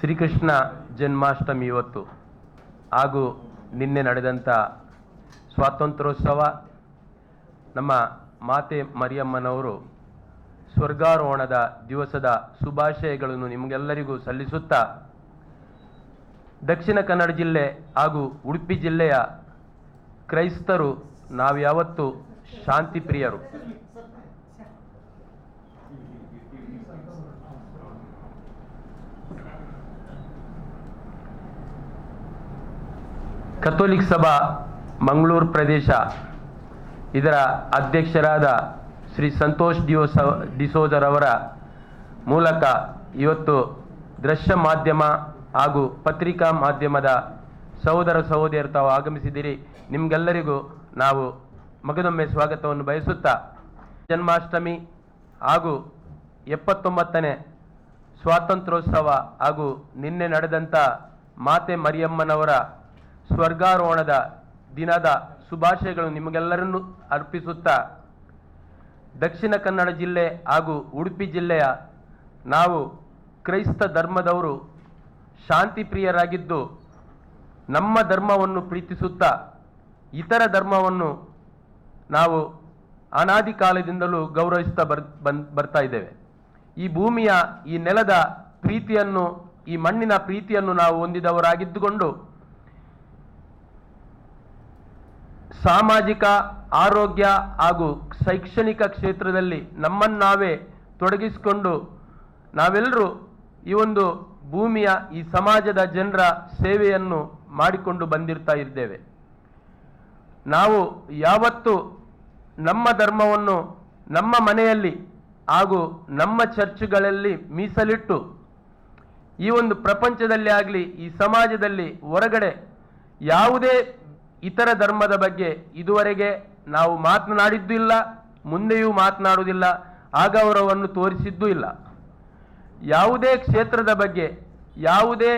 ಶ್ರೀಕೃಷ್ಣ ಜನ್ಮಾಷ್ಟಮಿ ಇವತ್ತು. ಹಾಗೂ ನಿನ್ನೆ ನಡೆದಂಥ ಸ್ವಾತಂತ್ರ್ಯೋತ್ಸವ ನಮ್ಮ ಮಾತೆ ಮರಿಯಮ್ಮನವರು ಸ್ವರ್ಗಾರೋಹಣದ ದಿವಸದ ಶುಭಾಶಯಗಳನ್ನು ನಿಮಗೆಲ್ಲರಿಗೂ ಸಲ್ಲಿಸುತ್ತಾ ದಕ್ಷಿಣ ಕನ್ನಡ ಜಿಲ್ಲೆ ಹಾಗೂ ಉಡುಪಿ ಜಿಲ್ಲೆಯ ಕ್ರೈಸ್ತರು ನಾವು ಯಾವತ್ತೂ ಶಾಂತಿ ಪ್ರಿಯರು ಕಥೋಲಿಕ್ ಸಭಾ, ಮಂಗಳೂರು ಪ್ರದೇಶ. ಇದರ ಅಧ್ಯಕ್ಷರಾದ ಶ್ರೀ ಸಂತೋಷ್ ಡಿಯೋಸ ಡಿಸೋಜರವರ ಮೂಲಕ ಇವತ್ತು ದೃಶ್ಯ ಮಾಧ್ಯಮ ಹಾಗೂ ಪತ್ರಿಕಾ ಮಾಧ್ಯಮದ ಸಹೋದರ ಸಹೋದರಿಯರು ತಾವು ಆಗಮಿಸಿದ್ದೀರಿ. ನಿಮಗೆಲ್ಲರಿಗೂ ನಾವು ಮಗದೊಮ್ಮೆ ಸ್ವಾಗತವನ್ನು ಬಯಸುತ್ತಾ, ಜನ್ಮಾಷ್ಟಮಿ ಹಾಗೂ ಎಪ್ಪತ್ತೊಂಬತ್ತನೇ ಸ್ವಾತಂತ್ರ್ಯೋತ್ಸವ ಹಾಗೂ ನಿನ್ನೆ ನಡೆದಂಥ ಮಾತೆ ಮರಿಯಮ್ಮನವರ ಸ್ವರ್ಗಾರೋಹಣದ ದಿನದ ಶುಭಾಶಯಗಳು ನಿಮಗೆಲ್ಲರನ್ನೂ ಅರ್ಪಿಸುತ್ತಾ, ದಕ್ಷಿಣ ಕನ್ನಡ ಜಿಲ್ಲೆ ಹಾಗೂ ಉಡುಪಿ ಜಿಲ್ಲೆಯ ನಾವು ಕ್ರೈಸ್ತ ಧರ್ಮದವರು ಶಾಂತಿ ಪ್ರಿಯರಾಗಿದ್ದು ನಮ್ಮ ಧರ್ಮವನ್ನು ಪ್ರೀತಿಸುತ್ತಾ, ಇತರ ಧರ್ಮವನ್ನು ನಾವು ಅನಾದಿ ಕಾಲದಿಂದಲೂ ಗೌರವಿಸ್ತಾ ಬರ್, ಬನ್, ಬರ್ತಾ ಇದ್ದೇವೆ. ಈ ಭೂಮಿಯ, ಈ ನೆಲದ ಪ್ರೀತಿಯನ್ನು, ಈ ಮಣ್ಣಿನ ಪ್ರೀತಿಯನ್ನು ನಾವು ಹೊಂದಿದವರಾಗಿದ್ದುಕೊಂಡು ಸಾಮಾಜಿಕ, ಆರೋಗ್ಯ ಹಾಗೂ ಶೈಕ್ಷಣಿಕ ಕ್ಷೇತ್ರದಲ್ಲಿ ನಮ್ಮನ್ನಾವೇ ತೊಡಗಿಸಿಕೊಂಡು ನಾವೆಲ್ಲರೂ ಈ ಒಂದು ಭೂಮಿಯ, ಈ ಸಮಾಜದ ಜನರ ಸೇವೆಯನ್ನು ಮಾಡಿಕೊಂಡು ಬಂದಿರ್ತಾ ಇದ್ದೇವೆ. ನಾವು ಯಾವತ್ತು ನಮ್ಮ ಧರ್ಮವನ್ನು ನಮ್ಮ ಮನೆಯಲ್ಲಿ ಹಾಗೂ ನಮ್ಮ ಚರ್ಚ್ಗಳಲ್ಲಿ ಮೀಸಲಿಟ್ಟು ಈ ಒಂದು ಪ್ರಪಂಚದಲ್ಲಿ ಆಗಲಿ, ಈ ಸಮಾಜದಲ್ಲಿ ಹೊರಗಡೆ ಯಾವುದೇ ಇತರ ಧರ್ಮದ ಬಗ್ಗೆ ಇದುವರೆಗೆ ನಾವು ಮಾತನಾಡಿದ್ದೂ ಇಲ್ಲ ಮುಂದೆಯೂ ಮಾತನಾಡುವುದಿಲ್ಲ, ಆಗೌರವವನ್ನು ತೋರಿಸಿದ್ದೂ ಇಲ್ಲ. ಯಾವುದೇ ಕ್ಷೇತ್ರದ ಬಗ್ಗೆ, ಯಾವುದೇ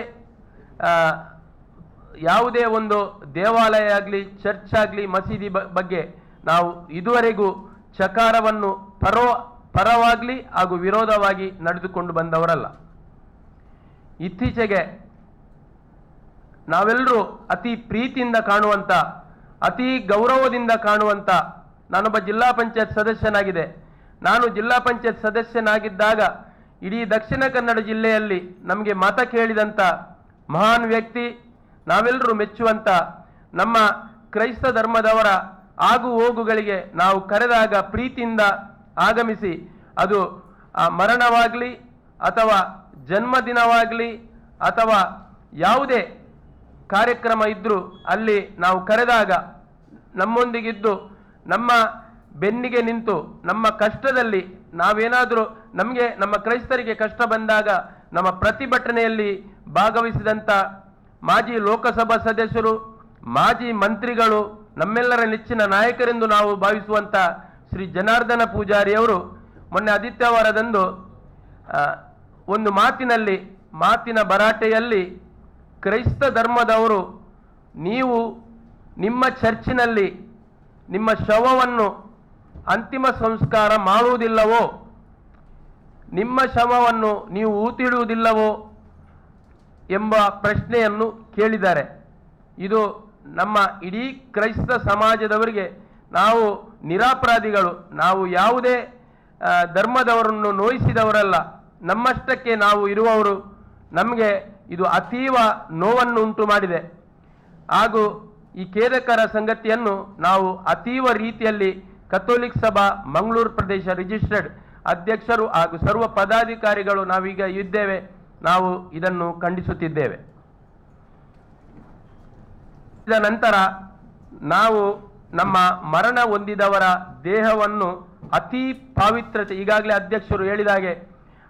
ಯಾವುದೇ ಒಂದು ದೇವಾಲಯ ಆಗಲಿ, ಚರ್ಚ್ ಆಗಲಿ, ಮಸೀದಿ ಬಗ್ಗೆ ನಾವು ಇದುವರೆಗೂ ಚಕಾರವನ್ನು ಪರೋ, ಪರವಾಗಲಿ ಹಾಗೂ ವಿರೋಧವಾಗಿ ನಡೆದುಕೊಂಡು ಬಂದವರಲ್ಲ. ಇತ್ತೀಚೆಗೆ ನಾವೆಲ್ಲರೂ ಅತಿ ಪ್ರೀತಿಯಿಂದ ಕಾಣುವಂತ, ಅತಿ ಗೌರವದಿಂದ ಕಾಣುವಂತ ನಾನೊಬ್ಬ ಜಿಲ್ಲಾ ಪಂಚಾಯತ್ ಸದಸ್ಯನಾಗಿದೆ. ನಾನು ಜಿಲ್ಲಾ ಪಂಚಾಯತ್ ಸದಸ್ಯನಾಗಿದ್ದಾಗ ಇಡೀ ದಕ್ಷಿಣ ಕನ್ನಡ ಜಿಲ್ಲೆಯಲ್ಲಿ ನಮಗೆ ಮತ ಕೇಳಿದಂತ ಮಹಾನ್ ವ್ಯಕ್ತಿ ನಾವೆಲ್ಲರೂ ಮೆಚ್ಚುವಂತ ನಮ್ಮ ಕ್ರೈಸ್ತ ಧರ್ಮದವರ ಆಗು ಹೋಗುಗಳಿಗೆ ನಾವು ಕರೆದಾಗ ಪ್ರೀತಿಯಿಂದ ಆಗಮಿಸಿ ಅದು ಮರಣವಾಗಲಿ ಅಥವಾ ಜನ್ಮದಿನವಾಗಲಿ ಅಥವಾ ಯಾವುದೇ ಕಾರ್ಯಕ್ರಮ ಇದ್ದರೂ ಅಲ್ಲಿ ನಾವು ಕರೆದಾಗ ನಮ್ಮೊಂದಿಗಿದ್ದು, ನಮ್ಮ ಬೆನ್ನಿಗೆ ನಿಂತು, ನಮ್ಮ ಕಷ್ಟದಲ್ಲಿ ನಾವೇನಾದರೂ ನಮಗೆ, ನಮ್ಮ ಕ್ರೈಸ್ತರಿಗೆ ಕಷ್ಟ ಬಂದಾಗ ನಮ್ಮ ಪ್ರತಿಭಟನೆಯಲ್ಲಿ ಭಾಗವಹಿಸಿದಂಥ ಮಾಜಿ ಲೋಕಸಭಾ ಸದಸ್ಯರು, ಮಾಜಿ ಮಂತ್ರಿಗಳು, ನಮ್ಮೆಲ್ಲರ ನೆಚ್ಚಿನ ನಾಯಕರೆಂದು ನಾವು ಭಾವಿಸುವಂಥ ಶ್ರೀ ಜನಾರ್ದನ ಪೂಜಾರಿಯವರು ಮೊನ್ನೆ ಆದಿತ್ಯವಾರದಂದು ಒಂದು ಮಾತಿನಲ್ಲಿ, ಮಾತಿನ ಭರಾಟೆಯಲ್ಲಿ ಕ್ರೈಸ್ತ ಧರ್ಮದವರು ನೀವು ನಿಮ್ಮ ಚರ್ಚಿನಲ್ಲಿ ನಿಮ್ಮ ಶವವನ್ನು ಅಂತಿಮ ಸಂಸ್ಕಾರ ಮಾಡುವುದಿಲ್ಲವೋ, ನಿಮ್ಮ ಶವವನ್ನು ನೀವು ಊತಿಡುವುದಿಲ್ಲವೋ ಎಂಬ ಪ್ರಶ್ನೆಯನ್ನು ಕೇಳಿದ್ದಾರೆ. ಇದು ನಮ್ಮ ಇಡೀ ಕ್ರೈಸ್ತ ಸಮಾಜದವರಿಗೆ ನಾವು ನಿರಾಪರಾಧಿಗಳು. ನಾವು ಯಾವುದೇ ಧರ್ಮದವರನ್ನು ನೋಯಿಸಿದವರಲ್ಲ. ನಮ್ಮಷ್ಟಕ್ಕೆ ನಾವು ಇರುವವರು. ನಮಗೆ ಇದು ಅತೀವ ನೋವನ್ನು ಉಂಟು ಮಾಡಿದೆ ಹಾಗೂ ಈ ಖೇದಕರ ಸಂಗತಿಯನ್ನು ನಾವು ಅತೀವ ರೀತಿಯಲ್ಲಿ ಕಥೋಲಿಕ್ ಸಭಾ ಮಂಗಳೂರು ಪ್ರದೇಶ ರಿಜಿಸ್ಟರ್ಡ್ ಅಧ್ಯಕ್ಷರು ಹಾಗೂ ಸರ್ವ ಪದಾಧಿಕಾರಿಗಳು ನಾವೀಗ ಇದ್ದೇವೆ. ನಾವು ಇದನ್ನು ಖಂಡಿಸುತ್ತಿದ್ದೇವೆ. ಇದ ನಂತರ ನಾವು ನಮ್ಮ ಮರಣ ಹೊಂದಿದವರ ದೇಹವನ್ನು ಅತಿ ಪಾವಿತ್ರತೆ ಈಗಾಗಲೇ ಅಧ್ಯಕ್ಷರು ಹೇಳಿದ ಹಾಗೆ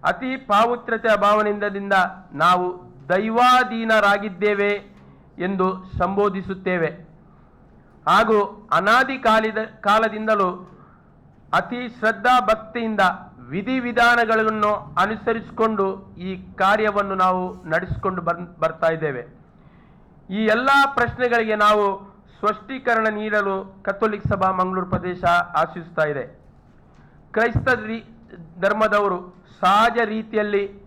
ಅತಿ ಪಾವಿತ್ರತೆಯ ಭಾವನೆಯಿಂದ ನಾವು ದೈವಾಧೀನರಾಗಿದ್ದೇವೆ ಎಂದು ಸಂಬೋಧಿಸುತ್ತೇವೆ. ಹಾಗೂ ಅನಾದಿ ಕಾಲಿದ, ಕಾಲದಿಂದಲೂ ಅತಿ ಶ್ರದ್ಧಾ ಭಕ್ತಿಯಿಂದ ವಿಧಿವಿಧಾನಗಳನ್ನು ಅನುಸರಿಸಿಕೊಂಡು ಈ ಕಾರ್ಯವನ್ನು ನಾವು ನಡೆಸಿಕೊಂಡು ಬರ್, ಬರ್ತಾ ಇದ್ದೇವೆ. ಈ ಎಲ್ಲ ಪ್ರಶ್ನೆಗಳಿಗೆ ನಾವು ಸ್ಪಷ್ಟೀಕರಣ ನೀಡಲು ಕಥೋಲಿಕ್ ಸಭಾ ಮಂಗಳೂರು ಪ್ರದೇಶ ಆಶಿಸ್ತಾ ಇದೆ. ಕ್ರೈಸ್ತ ಧರ್ಮದವರು ಸಹಜ ರೀತಿಯಲ್ಲಿ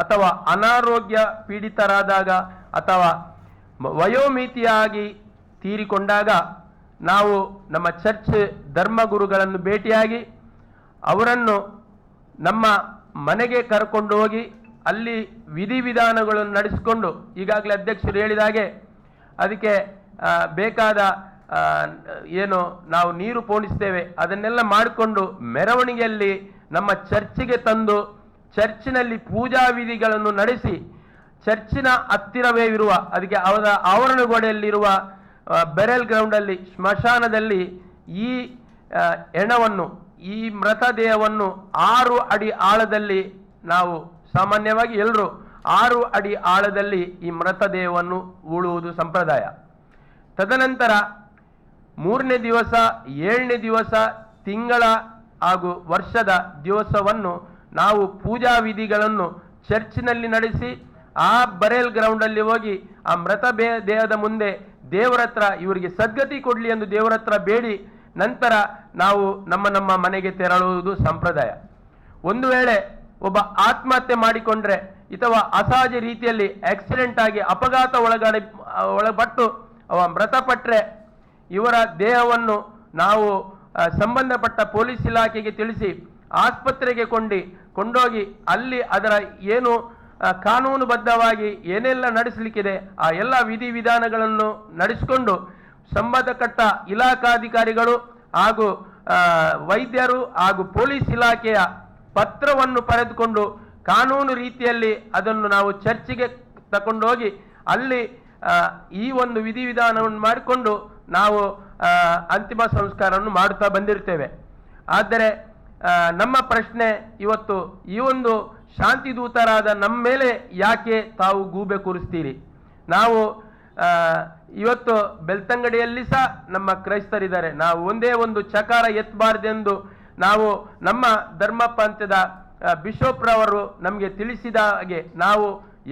ಅಥವಾ ಅನಾರೋಗ್ಯ ಪೀಡಿತರಾದಾಗ ಅಥವಾ ವಯೋಮಿತಿಯಾಗಿ ತೀರಿಕೊಂಡಾಗ ನಾವು ನಮ್ಮ ಚರ್ಚ್ ಧರ್ಮಗುರುಗಳನ್ನು ಭೇಟಿಯಾಗಿ ಅವರನ್ನು ನಮ್ಮ ಮನೆಗೆ ಕರ್ಕೊಂಡು ಹೋಗಿ ಅಲ್ಲಿ ವಿಧಿವಿಧಾನಗಳನ್ನು ನಡೆಸಿಕೊಂಡು ಈಗಾಗಲೇ ಅಧ್ಯಕ್ಷರು ಹೇಳಿದ ಹಾಗೆ ಅದಕ್ಕೆ ಬೇಕಾದ ಏನು ನಾವು ನೀರು ಪೋಣಿಸ್ತೇವೆ ಅದನ್ನೆಲ್ಲ ಮಾಡಿಕೊಂಡು ಮೆರವಣಿಗೆಯಲ್ಲಿ ನಮ್ಮ ಚರ್ಚಿಗೆ ತಂದು ಚರ್ಚಿನಲ್ಲಿ ಪೂಜಾ ವಿಧಿಗಳನ್ನು ನಡೆಸಿ ಚರ್ಚಿನ ಹತ್ತಿರವೇ ಇರುವ, ಅದಕ್ಕೆ ಅವರ ಆವರಣಗೋಡೆಯಲ್ಲಿರುವ ಬೆರೆಲ್ ಗ್ರೌಂಡಲ್ಲಿ, ಸ್ಮಶಾನದಲ್ಲಿ ಈ ಹೆಣವನ್ನು ಈ ಮೃತದೇಹವನ್ನು ಆರು ಅಡಿ ಆಳದಲ್ಲಿ ನಾವು ಸಾಮಾನ್ಯವಾಗಿ ಎಲ್ಲರೂ ಆರು ಅಡಿ ಆಳದಲ್ಲಿ ಈ ಮೃತದೇಹವನ್ನು ಹೂಳುವುದು ಸಂಪ್ರದಾಯ. ತದನಂತರ ಮೂರನೇ ದಿವಸ, ಏಳನೇ ದಿವಸ, ತಿಂಗಳ ಹಾಗೂ ವರ್ಷದ ದಿವಸವನ್ನು ನಾವು ಪೂಜಾ ವಿಧಿಗಳನ್ನು ಚರ್ಚಿನಲ್ಲಿ ನಡೆಸಿ ಆ ಬರೇಲ್ ಗ್ರೌಂಡಲ್ಲಿ ಹೋಗಿ ಆ ಮೃತ ದೇಹದ ಮುಂದೆ ದೇವರ ಹತ್ರ ಇವರಿಗೆ ಸದ್ಗತಿ ಕೊಡಲಿ ಎಂದು ದೇವರ ಹತ್ರ ಬೇಡಿ, ನಂತರ ನಾವು ನಮ್ಮ ನಮ್ಮ ಮನೆಗೆ ತೆರಳುವುದು ಸಂಪ್ರದಾಯ. ಒಂದು ವೇಳೆ ಒಬ್ಬ ಆತ್ಮಹತ್ಯೆ ಮಾಡಿಕೊಂಡ್ರೆ ಅಥವಾ ಅಸಹಜ ರೀತಿಯಲ್ಲಿ ಆಕ್ಸಿಡೆಂಟ್ ಆಗಿ ಅಪಘಾತ ಒಳಗಡೆ, ಒಳಪಟ್ಟು ಅವ ಮೃತಪಟ್ಟರೆ ಇವರ ದೇಹವನ್ನು ನಾವು ಸಂಬಂಧಪಟ್ಟ ಪೊಲೀಸ್ ಇಲಾಖೆಗೆ ತಿಳಿಸಿ ಆಸ್ಪತ್ರೆಗೆ ಕೊಂಡಿ, ಕೊಂಡೋಗಿ ಅಲ್ಲಿ ಅದರ ಏನು ಕಾನೂನುಬದ್ಧವಾಗಿ ಏನೆಲ್ಲ ನಡೆಸಲಿಕ್ಕಿದೆ, ಆ ಎಲ್ಲ ವಿಧಿವಿಧಾನಗಳನ್ನು ನಡೆಸಿಕೊಂಡು ಸಂಬಂಧಪಟ್ಟ ಇಲಾಖಾಧಿಕಾರಿಗಳು ಹಾಗೂ ವೈದ್ಯರು ಹಾಗೂ ಪೊಲೀಸ್ ಇಲಾಖೆಯ ಪತ್ರವನ್ನು ಪಡೆದುಕೊಂಡು ಕಾನೂನು ರೀತಿಯಲ್ಲಿ ಅದನ್ನು ನಾವು ಚರ್ಚಿಗೆ ತಗೊಂಡೋಗಿ ಅಲ್ಲಿ ಈ ಒಂದು ವಿಧಿವಿಧಾನವನ್ನು ಮಾಡಿಕೊಂಡು ನಾವು ಅಂತಿಮ ಸಂಸ್ಕಾರವನ್ನು ಮಾಡುತ್ತಾ ಬಂದಿರ್ತೇವೆ ಆದರೆ ನಮ್ಮ ಪ್ರಶ್ನೆ ಇವತ್ತು ಈ ಒಂದು ಶಾಂತಿ ದೂತರಾದ ನಮ್ಮ ಮೇಲೆ ಯಾಕೆ ತಾವು ಗೂಬೆ ಕೂರಿಸ್ತೀರಿ? ನಾವು ಇವತ್ತು ಬೆಳ್ತಂಗಡಿಯಲ್ಲಿ ಸಹ ನಮ್ಮ ಕ್ರೈಸ್ತರಿದ್ದಾರೆ. ನಾವು ಒಂದೇ ಒಂದು ಚಕಾರ ಎತ್ತಬಾರ್ದೆಂದು ನಾವು ನಮ್ಮ ಧರ್ಮ ಪಂಥದ ಬಿಷೋಪ್ರವರು ಬಿಷಪ್ ರವರು ನಮಗೆ ತಿಳಿಸಿದ ಹಾಗೆ ನಾವು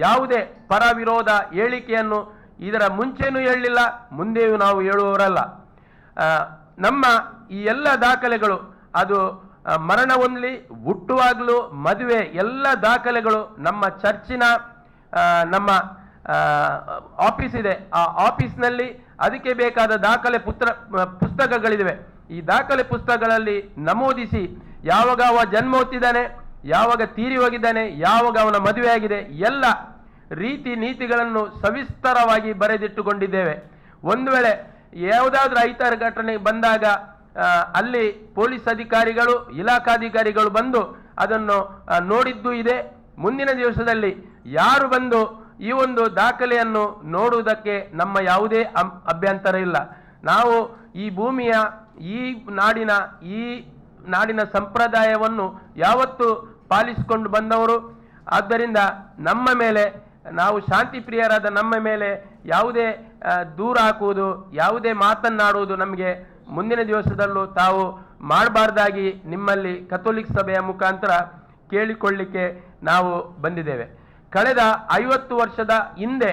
ಯಾವುದೇ ಪರ ವಿರೋಧ ಹೇಳಿಕೆಯನ್ನು ಇದರ ಮುಂಚೆನೂ ಹೇಳಲಿಲ್ಲ, ಮುಂದೆಯೂ ನಾವು ಹೇಳುವವರಲ್ಲ. ನಮ್ಮ ಈ ಎಲ್ಲ ದಾಖಲೆಗಳು ಅದು ಮರಣ ಹೊಂದಲಿ, ಹುಟ್ಟುವಾಗಲೂ, ಮದುವೆ, ಎಲ್ಲ ದಾಖಲೆಗಳು ನಮ್ಮ ಚರ್ಚಿನ ನಮ್ಮ ಆಫೀಸ್ ಇದೆ. ಆ ಆಫೀಸ್ನಲ್ಲಿ ಅದಕ್ಕೆ ಬೇಕಾದ ದಾಖಲೆ ಪುತ್ರ ಪುಸ್ತಕಗಳಿವೆ ಈ ದಾಖಲೆ ಪುಸ್ತಕಗಳಲ್ಲಿ ನಮೂದಿಸಿ ಯಾವಾಗ ಅವ ಜನ್ಮ ಹೊತ್ತಿದ್ದಾನೆ, ಯಾವಾಗ ತೀರಿ ಹೋಗಿದ್ದಾನೆ, ಯಾವಾಗ ಅವನ ಮದುವೆ ಆಗಿದೆ, ಎಲ್ಲ ರೀತಿ ನೀತಿಗಳನ್ನು ಸವಿಸ್ತರವಾಗಿ ಬರೆದಿಟ್ಟುಕೊಂಡಿದ್ದೇವೆ. ಒಂದು ವೇಳೆ ಯಾವುದಾದ್ರೂ ಐತಾರ ಘಟನೆ ಬಂದಾಗ ಅಲ್ಲಿ ಪೊಲೀಸ್ ಅಧಿಕಾರಿಗಳು, ಇಲಾಖಾಧಿಕಾರಿಗಳು ಬಂದು ಅದನ್ನು ನೋಡಿದ್ದು ಇದೆ. ಮುಂದಿನ ದಿವಸದಲ್ಲಿ ಯಾರು ಬಂದು ಈ ಒಂದು ದಾಖಲೆಯನ್ನು ನೋಡುವುದಕ್ಕೆ ನಮ್ಮ ಯಾವುದೇ ಅಭ್ಯಂತರ ಇಲ್ಲ. ನಾವು ಈ ಭೂಮಿಯ, ಈ ನಾಡಿನ ಈ ನಾಡಿನ ಸಂಪ್ರದಾಯವನ್ನು ಯಾವತ್ತು ಪಾಲಿಸಿಕೊಂಡು ಬಂದವರು. ಆದ್ದರಿಂದ ನಮ್ಮ ಮೇಲೆ, ನಾವು ಶಾಂತಿ ಪ್ರಿಯರಾದ ನಮ್ಮ ಮೇಲೆ ಯಾವುದೇ ದೂರ ಹಾಕುವುದು, ಯಾವುದೇ ಮಾತನ್ನಾಡುವುದು ನಮಗೆ ಮುಂದಿನ ದಿವಸದಲ್ಲೂ ತಾವು ಮಾಡಬಾರ್ದಾಗಿ ನಿಮ್ಮಲ್ಲಿ ಕಥೋಲಿಕ್ ಸಭೆಯ ಮುಖಾಂತರ ಕೇಳಿಕೊಳ್ಳಿಕ್ಕೆ ನಾವು ಬಂದಿದ್ದೇವೆ. ಕಳೆದ ಐವತ್ತು ವರ್ಷದ ಹಿಂದೆ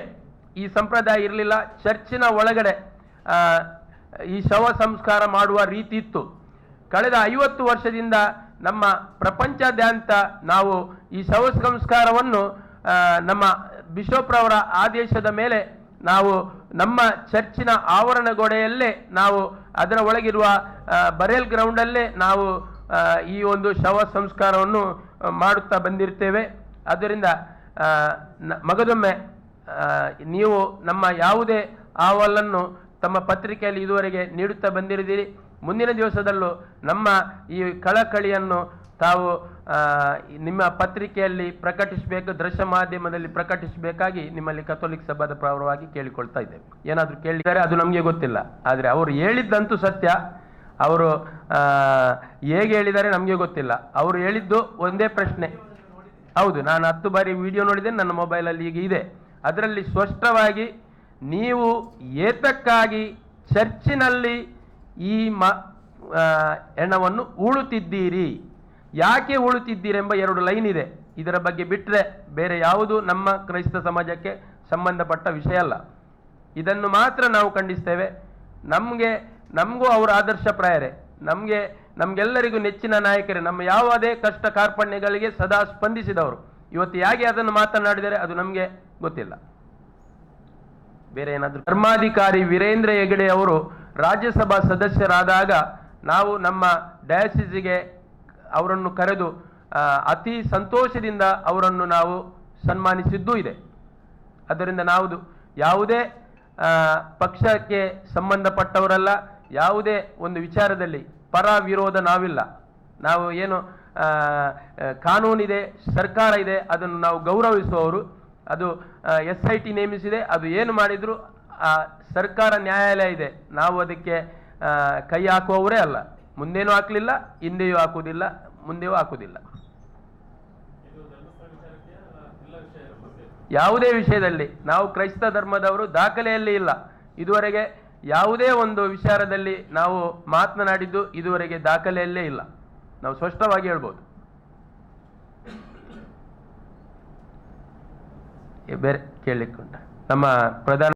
ಈ ಸಂಪ್ರದಾಯ ಇರಲಿಲ್ಲ. ಚರ್ಚಿನ ಒಳಗಡೆ ಈ ಶವ ಸಂಸ್ಕಾರ ಮಾಡುವ ರೀತಿ ಇತ್ತು. ಕಳೆದ ಐವತ್ತು ವರ್ಷದಿಂದ ನಮ್ಮ ಪ್ರಪಂಚದಾದ್ಯಂತ ನಾವು ಈ ಶವ ಸಂಸ್ಕಾರವನ್ನು ನಮ್ಮ ಬಿಷೋಪ್ರವರ ಆದೇಶದ ಮೇಲೆ ನಾವು ನಮ್ಮ ಚರ್ಚಿನ ಆವರಣ ಗೋಡೆಯಲ್ಲೇ ನಾವು ಅದರ ಒಳಗಿರುವ ಬರೆಲ್ ಗ್ರೌಂಡಲ್ಲೇ ನಾವು ಈ ಒಂದು ಶವ ಸಂಸ್ಕಾರವನ್ನು ಮಾಡುತ್ತಾ ಬಂದಿರ್ತೇವೆ. ಆದ್ದರಿಂದ ಮಗದೊಮ್ಮೆ ನೀವು ನಮ್ಮ ಯಾವುದೇ ಅಹವಾಲನ್ನು ತಮ್ಮ ಪತ್ರಿಕೆಯಲ್ಲಿ ಇದುವರೆಗೆ ನೀಡುತ್ತಾ ಬಂದಿರಿದ್ದೀರಿ ಮುಂದಿನ ದಿವಸದಲ್ಲೂ ನಮ್ಮ ಈ ಕಳಕಳಿಯನ್ನು ತಾವು ನಿಮ್ಮ ಪತ್ರಿಕೆಯಲ್ಲಿ ಪ್ರಕಟಿಸಬೇಕು, ದೃಶ್ಯ ಮಾಧ್ಯಮದಲ್ಲಿ ಪ್ರಕಟಿಸಬೇಕಾಗಿ ನಿಮ್ಮಲ್ಲಿ ಕಥೋಲಿಕ್ ಸಭಾದ ಪ್ರವರವಾಗಿ ಕೇಳಿಕೊಳ್ತಾ ಇದ್ದೇವೆ. ಏನಾದರೂ ಕೇಳಿದ್ದಾರೆ, ಅದು ನಮಗೆ ಗೊತ್ತಿಲ್ಲ. ಆದರೆ ಅವರು ಹೇಳಿದ್ದಂತೂ ಸತ್ಯ. ಅವರು ಹೇಗೆ ಹೇಳಿದ್ದಾರೆ ನಮಗೆ ಗೊತ್ತಿಲ್ಲ. ಅವರು ಹೇಳಿದ್ದು ಒಂದೇ ಪ್ರಶ್ನೆ. ಹೌದು, ನಾನು ಹತ್ತು ಬಾರಿ ವಿಡಿಯೋ ನೋಡಿದೆ ನನ್ನ ಮೊಬೈಲಲ್ಲಿ ಈಗ ಇದೆ. ಅದರಲ್ಲಿ ಸ್ಪಷ್ಟವಾಗಿ ನೀವು ಏತಕ್ಕಾಗಿ ಚರ್ಚಿನಲ್ಲಿ ಈ ಮ ಹೆಣವನ್ನು ಉಳುತ್ತಿದ್ದೀರಿ ಯಾಕೆ ಉಳುತ್ತಿದ್ದೀರೆಂಬ ಎರಡು ಲೈನ್ ಇದೆ. ಇದರ ಬಗ್ಗೆ ಬಿಟ್ಟರೆ ಬೇರೆ ಯಾವುದು ನಮ್ಮ ಕ್ರೈಸ್ತ ಸಮಾಜಕ್ಕೆ ಸಂಬಂಧಪಟ್ಟ ವಿಷಯ ಅಲ್ಲ. ಇದನ್ನು ಮಾತ್ರ ನಾವು ಖಂಡಿಸ್ತೇವೆ. ನಮಗೆ, ನಮಗೂ ಅವರು ಆದರ್ಶಪ್ರಾಯರೇ ನಮಗೆ, ನಮಗೆಲ್ಲರಿಗೂ ನೆಚ್ಚಿನ ನಾಯಕರೇ. ನಮ್ಮ ಯಾವುದೇ ಕಷ್ಟ ಕಾರ್ಪಣ್ಯಗಳಿಗೆ ಸದಾ ಸ್ಪಂದಿಸಿದವರು. ಇವತ್ತು ಹೇಗೆ ಅದನ್ನು ಮಾತನಾಡಿದರೆ ಅದು ನಮಗೆ ಗೊತ್ತಿಲ್ಲ. ಬೇರೆ ಏನಾದರೂ ಧರ್ಮಾಧಿಕಾರಿ ವೀರೇಂದ್ರ ಹೆಗಡೆ ಅವರು ರಾಜ್ಯಸಭಾ ಸದಸ್ಯರಾದಾಗ ನಾವು ನಮ್ಮ ಡಯಾಸಿಸ್ಗೆ ಅವರನ್ನು ಕರೆದು ಅತಿ ಸಂತೋಷದಿಂದ ಅವರನ್ನು ನಾವು ಸನ್ಮಾನಿಸಿದ್ದೂ ಇದೆ. ಅದರಿಂದ ನಾವು ಯಾವುದೇ ಪಕ್ಷಕ್ಕೆ ಸಂಬಂಧಪಟ್ಟವರಲ್ಲ, ಯಾವುದೇ ಒಂದು ವಿಚಾರದಲ್ಲಿ ಪರ ವಿರೋಧ ನಾವಿಲ್ಲ. ನಾವು ಏನು ಕಾನೂನಿದೆ, ಸರ್ಕಾರ ಇದೆ, ಅದನ್ನು ನಾವು ಗೌರವಿಸುವವರು. ಅದು ಎಸ್ ಐ ಟಿ ನೇಮಿಸಿದೆ, ಅದು ಏನು ಮಾಡಿದರೂ ಸರ್ಕಾರ ನ್ಯಾಯಾಲಯ ಇದೆ. ನಾವು ಅದಕ್ಕೆ ಕೈ ಹಾಕುವವರೇ ಅಲ್ಲ. ಮುಂದೇನೂ ಹಾಕಲಿಲ್ಲ, ಹಿಂದೆಯೂ ಹಾಕುವುದಿಲ್ಲ, ಮುಂದೆಯೂ ಹಾಕುವುದಿಲ್ಲ. ಯಾವುದೇ ವಿಷಯದಲ್ಲಿ ನಾವು ಕ್ರೈಸ್ತ ಧರ್ಮದವರು ದಾಖಲೆಯಲ್ಲಿ ಇಲ್ಲ. ಇದುವರೆಗೆ ಯಾವುದೇ ಒಂದು ವಿಚಾರದಲ್ಲಿ ನಾವು ಮಾತನಾಡಿದ್ದು ಇದುವರೆಗೆ ದಾಖಲೆಯಲ್ಲೇ ಇಲ್ಲ. ನಾವು ಸ್ಪಷ್ಟವಾಗಿ ಹೇಳ್ಬೋದು. ಬೇರೆ ಕೇಳಲಿಕ್ಕೆ ಉಂಟ. ನಮ್ಮ ಪ್ರಧಾನ